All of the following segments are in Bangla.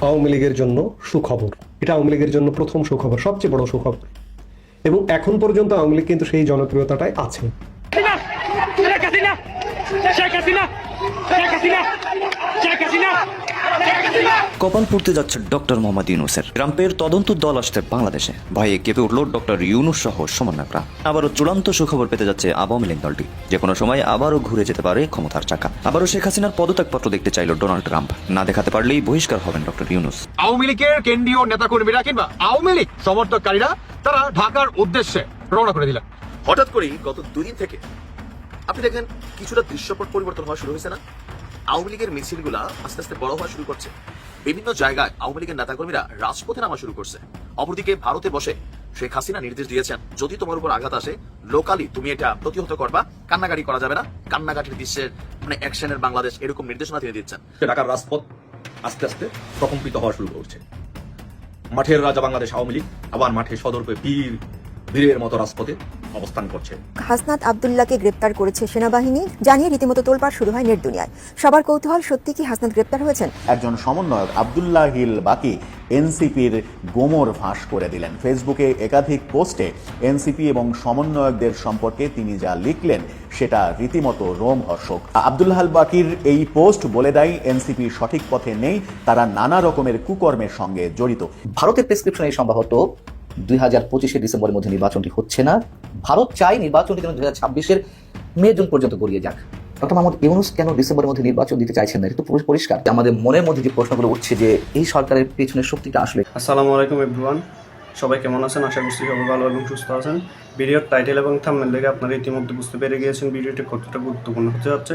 আওয়ামী লীগের জন্য সুখবর। এটা আওয়ামী লীগের জন্য প্রথম সুখবর, সবচেয়ে বড় সুখবর। এবং এখন পর্যন্ত আওয়ামী লীগ কিন্তু সেই জনপ্রিয়তাটাই আছে। শেখ হাসিনা! শেখ হাসিনা! শেখ হাসিনা! শেখ Hasina! কপাল পড়তে যাচ্ছে ডক্টর মোহাম্মদ ইউনুসের। ট্রাম্পের তদন্ত দল আসছে বাংলাদেশে। ভয়ে কেঁপে উঠল ডক্টর ইউনুস সহ সমন্বয়করা। আবারও চূড়ান্ত সুখবর পেতে যাচ্ছে আওয়ামী লীগ দলটি। যে কোনো সময় আবারও ঘুরে যেতে পারে ক্ষমতার চাকা। আবারও শেখ হাসিনার পদত্যাগপত্র দেখতে চাইল ডোনাল্ড ট্রাম্প। না দেখাতে পারলেই বহিষ্কার হবেন ডক্টর ইউনুস। আওয়ামী লীগের কেন্দ্রীয় নেতাকর্মীরা কিংবা আওয়ামী লীগ সমর্থককারীরা তারা ঢাকার উদ্দেশ্যে রওনা করে দিলেন। হঠাৎ করেই গত দুদিন থেকে আপনি দেখেন কিছুটা দৃশ্যপট পরিবর্তন হওয়া শুরু হয়েছে না? আওয়ামী লীগের মিছিলগুলা আস্তে আস্তে বড় হওয়া শুরু করছে। বিভিন্ন জায়গায় আওয়ামী লীগের নেতাকর্মীরা রাজপথে নামা শুরু করছে। অপরদিকে ভারতে বসে শেখ হাসিনা নির্দেশ দিয়েছেন, যদি তোমার উপর আঘাত আসে লোকালি তুমি এটা প্রতিহত করবা, কান্নাকাটি করা যাবে না। কান্নাকাটির দৃশ্যের মানে অ্যাকশনের বাংলাদেশ এরকম নির্দেশনা তিনি দিচ্ছেন। ঢাকার রাজপথ আস্তে আস্তে প্রকম্পিত হওয়া শুরু করছে। মাঠের রাজা বাংলাদেশ আওয়ামী লীগ, আবার মাঠে সদর্পে বীর, বীরের মতো রাজপথে অবস্থান করছে। হাসনাত আবদুল্লাহকে গ্রেপ্তার করেছে সেনাবাহিনী। জানিয়ে রীতিমতো তোলপাড় শুরু হয় নেট দুনিয়ায়। সবার কৌতূহল সত্যি কি হাসনাত গ্রেপ্তার হয়েছেন? একজন সমন্বয়ক আবদুল্লাহ হিল বাকি এনসিপির গোমর ফাঁস করে দিলেন। ফেসবুকে একাধিক পোস্টে এনসিপি এবং সমন্বয়কদের সম্পর্কে তিনি যা লিখলেন সেটা রীতিমতো রোমহর্ষক। আবদুল্লাহ আল বাকির এই পোস্ট বলে দেয় এনসিপি সঠিক পথে নেই তারা নানা রকমের কুকর্মের সঙ্গে জড়িত। ভারতের প্রেসক্রিপশনে সম্ভবত দুই হাজার পঁচিশে ডিসেম্বরের মধ্যে নির্বাচনটি হচ্ছে না। ভারত চাই নির্বাচনটি যেন দু হাজার ছাব্বিশের মে জুন পর্যন্ত গড়িয়ে যাক। ডক্টর মোহাম্মদ ইউনুস কেন ডিসেম্বরের মধ্যে নির্বাচন দিতে চাইছেন না? এটা তো পুরো পরিষ্কার। আমাদের মনের মধ্যে যে প্রশ্নগুলো উঠছে যে এই সরকারের পেছনের শক্তিটা আসলে আসসালামু আলাইকুম এভরিওয়ান সবাই কেমন আছেন? আশা করছি সবাই ভালো এবং সুস্থ আছেন। ভিডিওর টাইটেল এবং থাম্বনেল দেখে আপনারা ইতিমধ্যে বুঝতে পেরে গিয়েছেন ভিডিওটি কতটা গুরুত্বপূর্ণ হতে যাচ্ছে।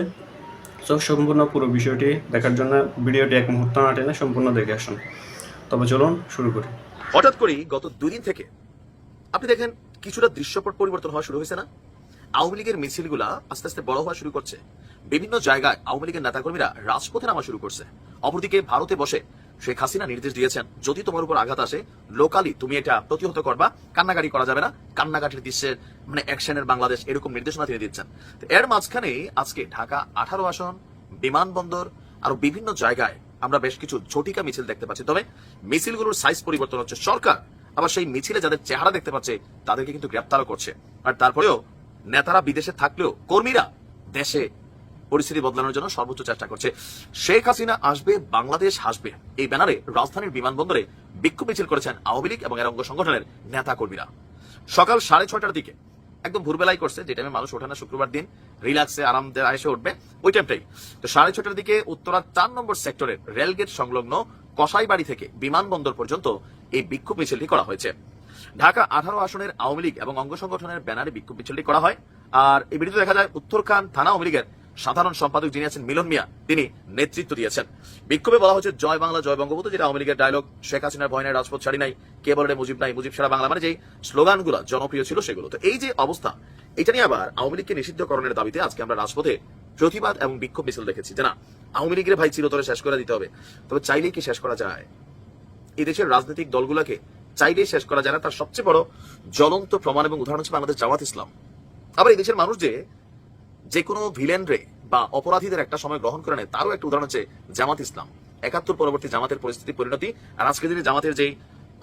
সো সম্পূর্ণ পুরো বিষয়টি দেখার জন্য ভিডিওটি এক মুহূর্ত না টেনে সম্পূর্ণ দেখে আসুন। তবে চলুন শুরু করি। হঠাৎ করেই গত দুদিন থেকে আপনি দেখেন কিছুটা দৃশ্যপট পরিবর্তন হওয়া শুরু হয়েছে না? আওয়ামী লীগের মিছিলগুলা আস্তে আস্তে বড় হওয়া শুরু করছে। বিভিন্ন জায়গায় আওয়ামী লীগের নেতাকর্মীরা রাজপথে নামা শুরু করছে। অপরদিকে ভারতে বসে শেখ হাসিনা নির্দেশ দিয়েছেন, যদি তোমার উপর আঘাত আসে লোকালি তুমি এটা প্রতিহত করবা, কান্নাকাটি করা যাবে না। কান্নাকাটির দৃশ্যের মানে অ্যাকশনের বাংলাদেশ এরকম নির্দেশনা তিনি দিচ্ছেন। এর মাঝখানে আজকে ঢাকা আঠারো আসন, বিমানবন্দর, আরও বিভিন্ন জায়গায় আমরা বেশ কিছু ঝটিকা মিছিল দেখতে পাচ্ছি। তবে মিছিলগুলোর সাইজ পরিবর্তন হচ্ছে সরকার। আবার সেই মিছিলে যাদের চেহারা দেখতে পাচ্ছে, তাদেরকে কিন্তু গ্রেপ্তারও করছে। আর তারপরেও নেতারা বিদেশে থাকলেও কর্মীরা দেশে পরিস্থিতি বদলানোর জন্য সর্বোচ্চ চেষ্টা করছে। শেখ হাসিনা আসবে, বাংলাদেশ হাসবে এই ব্যানারে রাজধানীর বিমানবন্দরে বিক্ষোভ মিছিল করেছেন আওয়ামী লীগ এবং এর অঙ্গ সংগঠনের নেতা কর্মীরা সকাল সাড়ে ছয়টার দিকে, একদম ভোরবেলায় করছে, যে টাইমে মানুষ ওঠে না শুক্রবার দিন রিল্যাক্সে আরামদে এসে উঠবে, ওই টাইমটাই তো সাড়ে ছটার দিকে উত্তরা চার নম্বর সেক্টরের রেলগেট সংলগ্ন কসাইবাড়ি থেকে বিমানবন্দর পর্যন্ত এই বিক্ষোভ মিছিলটি করা হয়েছে। ঢাকা আঠারো আসনের আওয়ামী লীগ এবং অঙ্গ সংগঠনের ব্যানারে বিক্ষোভ মিছিলটি করা হয়। আর এই ভিডিওতে দেখা যায়, উত্তরখান থানা আওয়ামী লীগের সাধারণ সম্পাদক যিনি আছেন মিলন মিয়া, তিনি নেতৃত্ব দিয়েছেন। বিক্ষোভে বলা হচ্ছে জয় বাংলা, জয় বঙ্গবন্ধু, যেটা আওয়ামী লীগের ডায়লগ শেখ হাসিনার ভয় নাই, রাজপথ ছাড়ি নাই, কে বলে মুজিব নাই, মুজিব সারা বাংলা মানে যেই স্লোগানগুলো জনপ্রিয় ছিল সেগুলো। তো এই যে অবস্থা, এটা নিয়ে আবার আওয়ামী লীগকে নিষিদ্ধকরণের দাবিতে আজকে আমরা রাজপথে প্রতিবাদ এবং বিক্ষোভ মিছিল দেখেছি। যে না, আওয়ামী লীগের ভাই চিরতরে শেষ করে দিতে হবে। তবে চাইলেই কি শেষ করা যায়? এই দেশের রাজনৈতিক দলগুলোকে চাইলেই শেষ করা যায় না। তার সবচেয়ে বড় জ্বলন্ত প্রমাণ এবং উদাহরণ হচ্ছে বাংলাদেশ জামাত ইসলাম। আবার এই দেশের মানুষ যে যে কোনো ভিলেন রে বা অপরাধীদের একটা সময় গ্রহণ করে নেয়, তারও একটা উদাহরণ হচ্ছে জামাত ইসলাম। একাত্তর পরবর্তী জামাতের পরিস্থিতি পরিণতি আর আজকে দিনে জামাতের যেই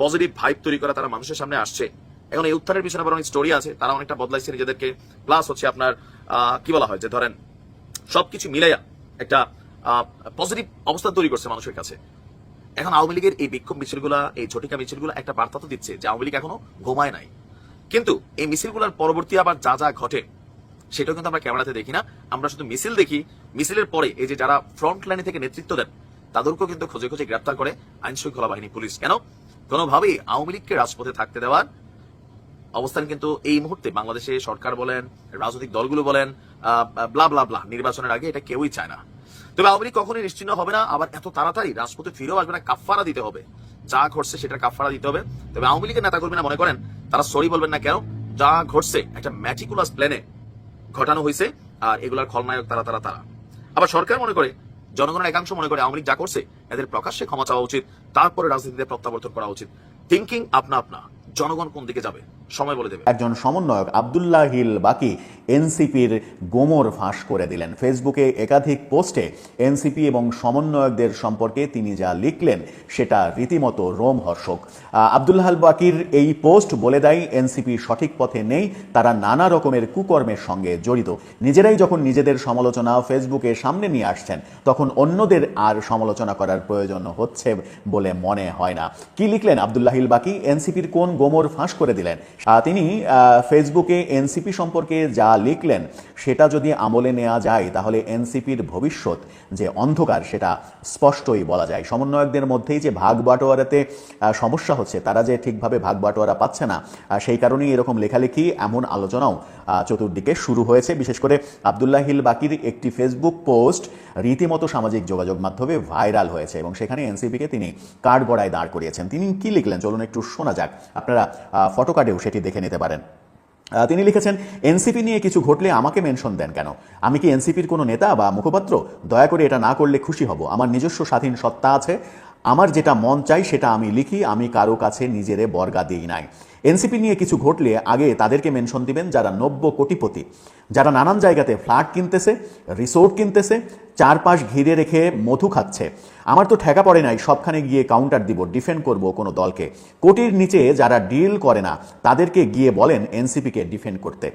পজিটিভ ভাইব তৈরি করা তারা মানুষের সামনে আসছে। এখন এই উত্থানের পিছনে আবার অনেক স্টোরি আছে, তারা অনেকটা বদলাইছে নিজেদেরকে। প্লাস হচ্ছে আপনার কি বলা হয় যে ধরেন সবকিছু মিলাইয়া একটা পজিটিভ অবস্থা তৈরি করছে মানুষের কাছে। এখন আওয়ামী লীগের এই বিক্ষোভ মিছিলগুলা, এই ঝটিকা মিছিলগুলো একটা বার্তা তো দিচ্ছে যে আওয়ামী লীগ এখনও ঘুমায় নাই। কিন্তু এই মিছিলগুলোর পরবর্তী আবার যা যা ঘটে, সেটাও কিন্তু আমরা ক্যামেরাতে দেখি না। আমরা শুধু মিছিল দেখি। মিছিলের পরে এই যে যারা ফ্রন্ট লাইনে থেকে নেতৃত্ব দেন, তাদেরকেও কিন্তু খোঁজে খোঁজে গ্রেপ্তার করে আইন শৃঙ্খলা বাহিনী, পুলিশ। কেন? কোনোভাবেই আওয়ামী লীগকে রাজপথে থাকতে দেওয়ার অবস্থান কিন্তু এই মুহূর্তে বাংলাদেশে সরকার বলেন, রাজনৈতিক দলগুলো বলেন ব্লা ব্লা ব্লা নির্বাচনের আগে এটা কেউই চায় না। তবে আওয়ামী লীগ কখনোই নিশ্চিন্ন হবে না। আবার এত তাড়াতাড়ি রাজপথে ফিরেও আসবে না কাফারা দিতে হবে। যা ঘটছে সেটার কাফারা দিতে হবে। তবে আওয়ামী লীগের নেতা কর্মীরা মনে করেন, তারা সরি বলবেন না কেন? যা ঘটছে, একটা ম্যাটিকুলাস প্ল্যানে ঘটানো হয়েছে, আর এগুলার খলনায়ক তারা তারা তারা। আবার সরকার মনে করে, জনগণের একাংশ মনে করে আওয়ামী লীগ যা করছে, এদের প্রকাশ্যে ক্ষমা চাওয়া উচিত, তারপরে রাজনীতিতে প্রত্যাবর্তন করা উচিত। থিঙ্কিং আপনা আপনা, জনগণ কোন দিকে যাবে? সময় বলে দেবে। একজন সমন্বয়ক আবদুল্লাহ হিল বাকি এনসিপির গোমর ফাঁস করে দিলেন। ফেসবুকে একাধিক পোস্টে এনসিপি এবং সমন্বয়কদের সম্পর্কে তিনি যা লিখলেন, সেটা রীতিমতো রোমহর্ষক। আবদুল্লাহ আল বাকির এই পোস্ট বলে দেয়, এনসিপি সঠিক পথে নেই, তারা নানা রকমের কুকর্মের সঙ্গে জড়িত। নিজেরাই যখন নিজেদের সমালোচনা ফেসবুকে সামনে নিয়ে আসছেন, তখন অন্যদের আর সমালোচনা করার প্রয়োজন হচ্ছে বলে মনে হয় না। কি লিখলেন আবদুল্লাহিল বাকি? এনসিপির কোন গোমর ফাঁস করে দিলেন? তিনি ফেসবুকে এনসিপি সম্পর্কে যা লিখলেন সেটা যদি আমলে নেওয়া যায়, তাহলে এনসিপির ভবিষ্যৎ যে অন্ধকার সেটা স্পষ্টই বলা যায়। সমন্বয়কদের মধ্যেই যে ভাগ বাটোয়ারাতে সমস্যা হচ্ছে, তারা যে ঠিকভাবে ভাগ বাটোয়ারা পাচ্ছে না সেই কারণেই এরকম লেখালেখি, এমন আলোচনাও চতুর্দিকে শুরু হয়েছে। বিশেষ করে আবদুল্লাহ হিল বাকির একটি ফেসবুক পোস্ট রীতিমতো সামাজিক যোগাযোগ মাধ্যমে ভাইরাল হয়েছে এবং সেখানে এনসিপিকে তিনি কার্ড গড়ায় দাঁড় করিয়েছেন। তিনি কি লিখলেন? চলুন একটু শোনা যাক। আপনারা ফটো কার্ডেও সেটি দেখে নিতে পারেন। তিনি লিখেছেন, এনসিপি নিয়ে কিছু ঘটলে আমাকে মেনশন দেন কেন? আমি কি এনসিপির কোনো নেতা বা মুখপাত্র? দয়া করে এটা না করলে খুশি হব। আমার নিজস্ব স্বাধীন সত্তা আছে। আমার যেটা মন চাই সেটা আমি লিখি। আমি কারও কাছে নিজেরে বর্গা দিই নাই। এনসিপি নিয়ে কিছু ঘটলে আগে তাদেরকে মেনশন দিবেন যারা নব্য কোটিপতি। যারা নানান জায়গাতে ফ্ল্যাট কিনতেছে, রিসোর্ট কিনতেছে, চারপাশ ঘিরে রেখে মধু খাচ্ছে। আমার তো ঠেকা পড়ে নাই, সবখানে গিয়ে কাউন্টার দিব ডিফেন্ড করব কোনো দলকে। কোটির নিচে যারা ডিল করে না, তাদেরকে গিয়ে বলেন এনসিপিকে ডিফেন্ড করতে।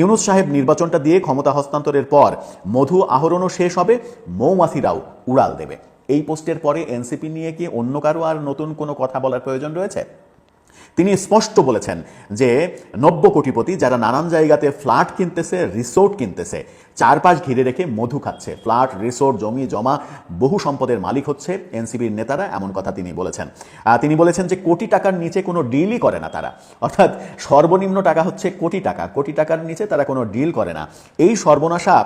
ইউনুস সাহেব নির্বাচনটা দিয়ে ক্ষমতা হস্তান্তরের পর মধু আহরণও শেষ হবে, মৌমাছিরাও উড়াল দেবে। এই পোস্টের পরে এনসিপি নিয়ে কি অন্য কারও আর নতুন কোনো কথা বলার প্রয়োজন রয়েছে? তিনি স্পষ্ট বলেছেন যে নব্য কোটিপতি যারা নানান জায়গাতে ফ্ল্যাট কিনতেছে, রিসোর্ট কিনতেছে, চারপাশ ঘিরে রেখে মধু খাচ্ছে, ফ্ল্যাট, রিসোর্ট, জমি, জমা, বহু সম্পদের মালিক হচ্ছে এনসিবির নেতারা, এমন কথা তিনি বলেছেন। তিনি বলেছেন যে কোটি টাকার নিচে কোনো ডিলই করে না তারা। অর্থাৎ সর্বনিম্ন টাকা হচ্ছে কোটি টাকা, কোটি টাকার নিচে তারা কোনো ডিল করে না। এই সর্বনাশা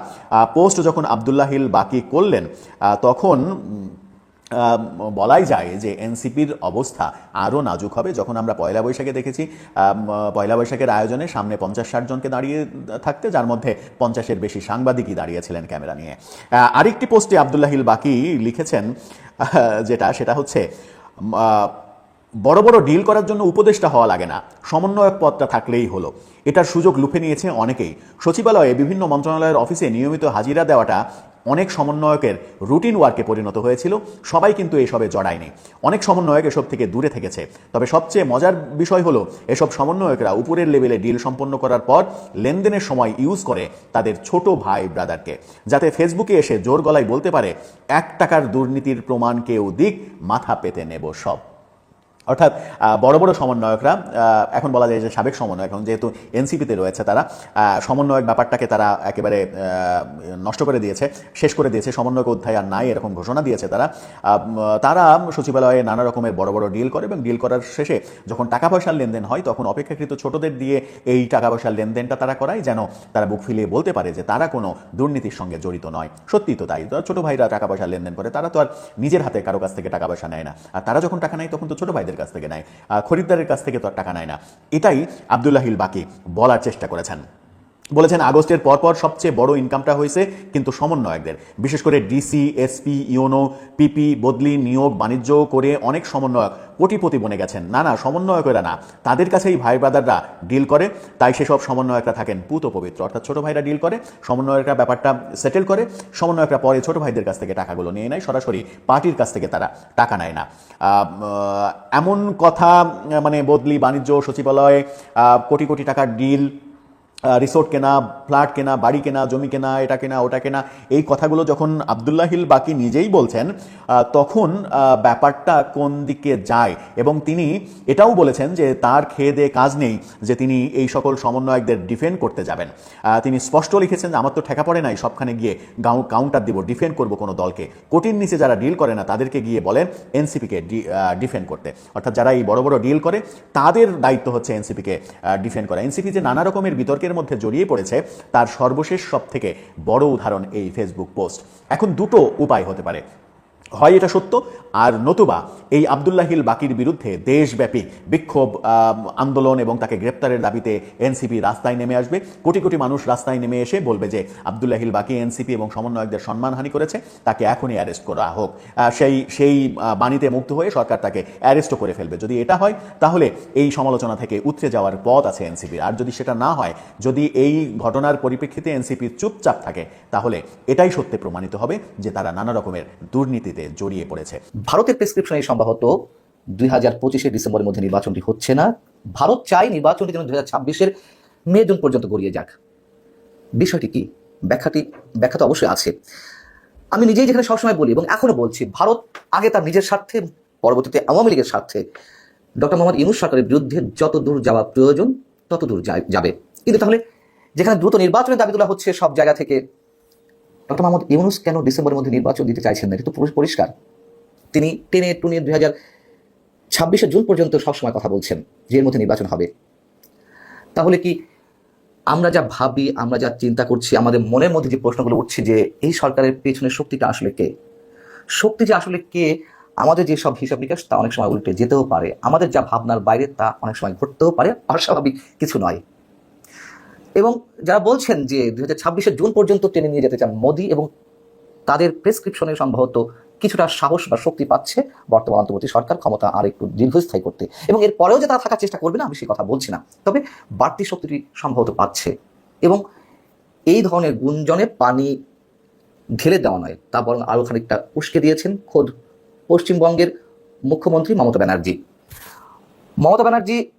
পোস্ট যখন আবদুল্লাহ হিল বাকি করলেন তখন বলাই যায় যে এনসিপির অবস্থা আরও নাজুক হবে। যখন আমরা পয়লা বৈশাখে দেখেছি পয়লা বৈশাখের আয়োজনে সামনে পঞ্চাশ ষাট জনকে দাঁড়িয়ে থাকতে, যার মধ্যে পঞ্চাশের বেশি সাংবাদিকই দাঁড়িয়েছিলেন ক্যামেরা নিয়ে। আরেকটি পোস্টে আবদুল্লাহিল বাকি লিখেছেন যেটা, সেটা হচ্ছে বড় বড় ডিল করার জন্য উপদেষ্টা হওয়া লাগে না সমন্বয়ক পদটা থাকলেই হলো। এটার সুযোগ লুফে নিয়েছে অনেকেই। সচিবালয়ে বিভিন্ন মন্ত্রণালয়ের অফিসে নিয়মিত হাজিরা দেওয়াটা অনেক সমন্বয়কের রুটিন ওয়ার্কে পরিণত হয়েছিল, সবাই কিন্তু এসবে জড়ায়নি। অনেক সমন্বয়ক এসব থেকে দূরে থেকেছে। তবে সবচেয়ে মজার বিষয় হলো, এসব সমন্বয়করা উপরের লেভেলে ডিল সম্পন্ন করার পর লেনদেনের সময় ইউজ করে তাদের ছোট ভাই ব্রাদারকে, যাতে ফেসবুকে এসে জোর গলায় বলতে পারে, এক টাকার দুর্নীতির প্রমাণ কেউ দিক, মাথা পেতে নেব সব। অর্থাৎ বড় বড় সমন্বয়করা এখন বলা যায় যে সাবেক সমন্বয়ক এখন যেহেতু এনসিপিতে রয়েছে তারা সমন্বয়ক ব্যাপারটাকে তারা একেবারে নষ্ট করে দিয়েছে, শেষ করে দিয়েছে, সমন্বয়ক অধ্যায় আর নাই এরকম ঘোষণা দিয়েছে তারা। তারা সচিবালয়ে নানা রকমের বড় বড় ডিল করে, এবং ডিল করার শেষে যখন টাকা পয়সার লেনদেন হয়, তখন অপেক্ষাকৃত ছোটদের দিয়ে এই টাকা পয়সার লেনদেনটা তারা করায়, যেন তারা বুক ফিলিয়ে বলতে পারে যে তারা কোনো দুর্নীতির সঙ্গে জড়িত নয়। সত্যি তো তাই। ছোট ভাইরা টাকা পয়সা লেনদেন করে, তারা তো আর নিজের হাতে কারও কাছ থেকে টাকা পয়সা নেয় না। আর তারা যখন টাকা নেয়, তখন তো ছোট ভাইদের কাছ থেকে নেয় খরিদ্দারের কাছ থেকে তো আর টাকা নেয় না। এটাই আবদুল্লাহিল বাকি বলার চেষ্টা করেছেন। বলেছেন আগস্টের পরপর সবচেয়ে বড় ইনকামটা হয়েছে কিন্তু সমন্বয়কদের। বিশেষ করে ডিসি এসপি ইউনো পিপি বদলি, নিয়োগ, বাণিজ্য করে অনেক সমন্বয়ক কোটিপতি বনে গেছেন। না না, সমন্বয়কেরা না। তাদের কাছেই ভাই ব্রাদাররা ডিল করে, তাই সেসব সমন্বয়করা থাকেন পুত পবিত্র। অর্থাৎ ছোট ভাইরা ডিল করে, সমন্বয়করা ব্যাপারটা সেটেল করে, সমন্বয়করা পরে ছোট ভাইদের কাছ থেকে টাকাগুলো নিয়ে নেয়, সরাসরি পার্টির কাছ থেকে তারা টাকা নেয় না। এমন কথা মানে বদলি, বাণিজ্য, সচিবালয়ে কোটি কোটি টাকার ডিল রিসোর্ট কেনা ফ্ল্যাট কেনা, বাড়ি কেনা, জমি কেনা, এটা কেনা, ওটা কেনা, এই কথাগুলো যখন আবদুল্লাহিল বাকি নিজেই বলছেন তখন ব্যাপারটা কোন দিকে যায়? এবং তিনি এটাও বলেছেন যে তার খেয়ে দিয়ে কাজ নেই যে তিনি এই সকল সমন্বয়কদের ডিফেন্ড করতে যাবেন। তিনি স্পষ্ট লিখেছেন যে, আমার তো ঠেকা পড়ে নাই সবখানে গিয়ে গাউ কাউন্টার দিব ডিফেন্ড করব কোনো দলকে। কোটির নিচে যারা ডিল করে না, তাদেরকে গিয়ে বলেন এনসিপিকে ডিফেন্ড করতে। অর্থাৎ যারা এই বড় বড় ডিল করে, তাদের দায়িত্ব হচ্ছে এনসিপিকে ডিফেন্ড করা। এনসিপি যে নানা রকমের বিতর্কের মধ্যে জড়িয়ে পড়েছে, তার সর্বশেষ সব থেকে বড় উদাহরণ এই ফেসবুক পোস্ট। এখন দুটো উপায় হতে পারে। হয় এটা সত্য। আর নতুবা এই আবদুল্লাহিল বাকির বিরুদ্ধে দেশব্যাপী বিক্ষোভ আন্দোলন এবং তাকে গ্রেপ্তারের দাবিতে এনসিপি রাস্তায় নেমে আসবে। কোটি কোটি মানুষ রাস্তায় নেমে এসে বলবে যে আবদুল্লাহিল বাকি এনসিপি এবং সমন্বয়কদের সম্মানহানি করেছে, তাকে এখনই অ্যারেস্ট করা হোক। সেই সেই বাণীতে মুক্ত হয়ে সরকার তাকে অ্যারেস্টও করে ফেলবে। যদি এটা হয়, তাহলে এই সমালোচনা থেকে উতরে যাওয়ার পথ আছে এনসিপির। আর যদি সেটা না হয়, যদি এই ঘটনার পরিপ্রেক্ষিতে এনসিপি চুপচাপ থাকে, তাহলে এটাই সত্যি প্রমাণিত হবে যে তারা নানা রকমের দুর্নীতিতে জড়িয়ে পড়েছে। ভারতের প্রেসক্রিপশনে সম্ভবত দুই হাজার পঁচিশে ডিসেম্বরের মধ্যে নির্বাচনটি হচ্ছে না। ভারত চাই নির্বাচনটি যেন দুই হাজার ছাব্বিশের মে, জুন পর্যন্ত গড়িয়ে যাক। বিষয়টি কি? ব্যাখ্যাটি ব্যাখ্যা তো অবশ্যই আছে। আমি নিজেই যেখানে সবসময় বলি এবং এখনও বলছি, ভারত আগে তার নিজের স্বার্থে, পরবর্তীতে আওয়ামী লীগের স্বার্থে ডক্টর মোহাম্মদ ইউনুস সরকারের বিরুদ্ধে যত দূর যাওয়া প্রয়োজন, তত দূর যাবে। কিন্তু তাহলে যেখানে দ্রুত নির্বাচনের দাবি তোলা হচ্ছে সব জায়গা থেকে ডক্টর মোহাম্মদ ইউনুস কেন ডিসেম্বরের মধ্যে নির্বাচন দিতে চাইছেন না? এটা তো পরিষ্কার। তিনি টেনে টুনে দুই হাজার ছাব্বিশে জুন পর্যন্ত সবসময় কথা বলছেন যে এর মধ্যে নির্বাচন হবে। তাহলে কি আমরা যা ভাবি, আমরা যা চিন্তা করছি, আমাদের মনের মধ্যে যে প্রশ্নগুলো উঠছে যে এই সরকারের পেছনের শক্তিটা আসলে কে? শক্তি যে আসলে কে? আমাদের যে সব হিসাব নিকাশ, তা অনেক সময় উল্টে যেতেও পারে। আমাদের যা ভাবনার বাইরে, তা অনেক সময় ঘটতেও পারে। অস্বাভাবিক কিছু নয়। এবং যারা বলছেন যে দুই হাজার জুন পর্যন্ত টেনে নিয়ে যেতে চান মোদি এবং তাদের প্রেসক্রিপশনে সম্ভবত কিছুটা সাহস বা শক্তি পাচ্ছে বর্তমান অন্তর্বর্তী সরকার, ক্ষমতা আর একটু দীর্ঘস্থায়ী করতে। এবং এর পরেও যে তারা থাকার চেষ্টা করবে না, আমি সেই কথা বলছি না। তবে বাড়তি শক্তিটি সম্ভবত পাচ্ছে। এবং এই ধরনের গুঞ্জনে পানি ঢেলে দেওয়া নয়। তা বরং আরও খানিকটা উস্কে দিয়েছেন খোদ পশ্চিমবঙ্গের মুখ্যমন্ত্রী মমতা ব্যানার্জি। মমতা ব্যানার্জি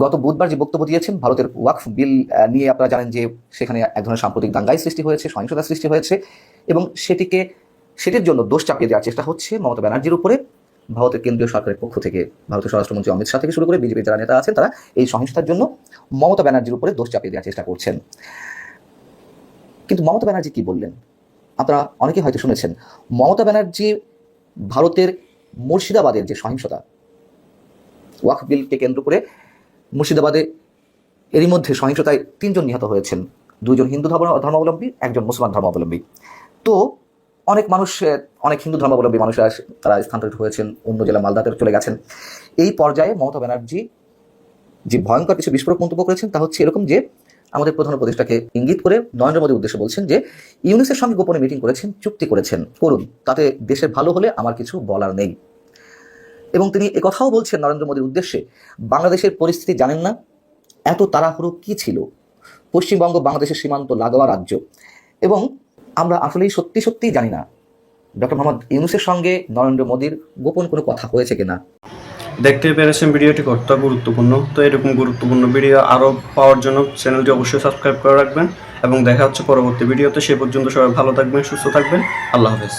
গত বুধবার যে বক্তব্য দিয়েছেন, ভারতের ওয়াকফ বিল নিয়ে আপনারা জানেন যে সেখানে এক ধরনের সাম্প্রতিক দাঙ্গাই সৃষ্টি হয়েছে সহিংসতা সৃষ্টি হয়েছে এবং সেটিকে, সেটির জন্য দোষ চাপিয়ে দেওয়ার চেষ্টা হচ্ছে মমতা ব্যানার্জির উপরে। ভারতের কেন্দ্রীয় সরকারের পক্ষ থেকে ভারতের স্বরাষ্ট্রমন্ত্রী অমিত শাহ থেকে শুরু করে বিজেপির যারা নেতা আছেন, তারা এই সহিংসতার জন্য মমতা ব্যানার্জির উপরে দোষ চাপিয়ে দেওয়ার চেষ্টা করছেন। কিন্তু মমতা ব্যানার্জি কি বললেন? আপনারা অনেকে হয়তো শুনেছেন, মমতা ব্যানার্জি ভারতের মুর্শিদাবাদের যে সহিংসতা, ওয়াকফ বিলকে কেন্দ্র করে মুর্শিদাবাদে এরই মধ্যে সহিংসতায় তিনজন নিহত হয়েছেন। দুজন হিন্দু ধর্ম ধর্মাবলম্বী, একজন মুসলমান ধর্মাবলম্বী। তো অনেক মানুষ অনেক হিন্দু ধর্মাবলম্বী মানুষরা তারা স্থানান্তরিত হয়েছেন, অন্য জেলা মালদাতে চলে গেছেন। এই পর্যায়ে মমতা ব্যানার্জি যে ভয়ঙ্কর কিছু বিস্ফোরক মন্তব্য করেছেন তা হচ্ছে এরকম যে আমাদের প্রধান উপদেষ্টাকে ইঙ্গিত করে নরেন্দ্র মোদীর উদ্দেশ্যে বলছেন যে ইউনিসের সঙ্গে গোপনে মিটিং করেছেন, চুক্তি করেছেন, করুন। তাতে দেশের ভালো হলে আমার কিছু বলার নেই। এবং তিনি একথাও বলছেন নরেন্দ্র মোদীর উদ্দেশ্যে, বাংলাদেশের পরিস্থিতি জানেন না, এত তাড়াহুড়ো কি ছিল? পশ্চিমবঙ্গ বাংলাদেশের সীমান্ত লাগোয়া রাজ্য। এবং আমরা আসলেই সত্যি সত্যিই জানি না, ডক্টর মোহাম্মদ ইউনুসের সঙ্গে নরেন্দ্র মোদীর গোপন কোনো কথা হয়েছে কিনা। দেখতে পেরেছেন ভিডিওটি কতটা গুরুত্বপূর্ণ? তো এরকম গুরুত্বপূর্ণ ভিডিও আরও পাওয়ার জন্য চ্যানেলটি অবশ্যই সাবস্ক্রাইব করে রাখবেন এবং দেখা হচ্ছে পরবর্তী ভিডিওতে। সে পর্যন্ত সবাই ভালো থাকবেন, সুস্থ থাকবেন। আল্লাহ হাফেজ।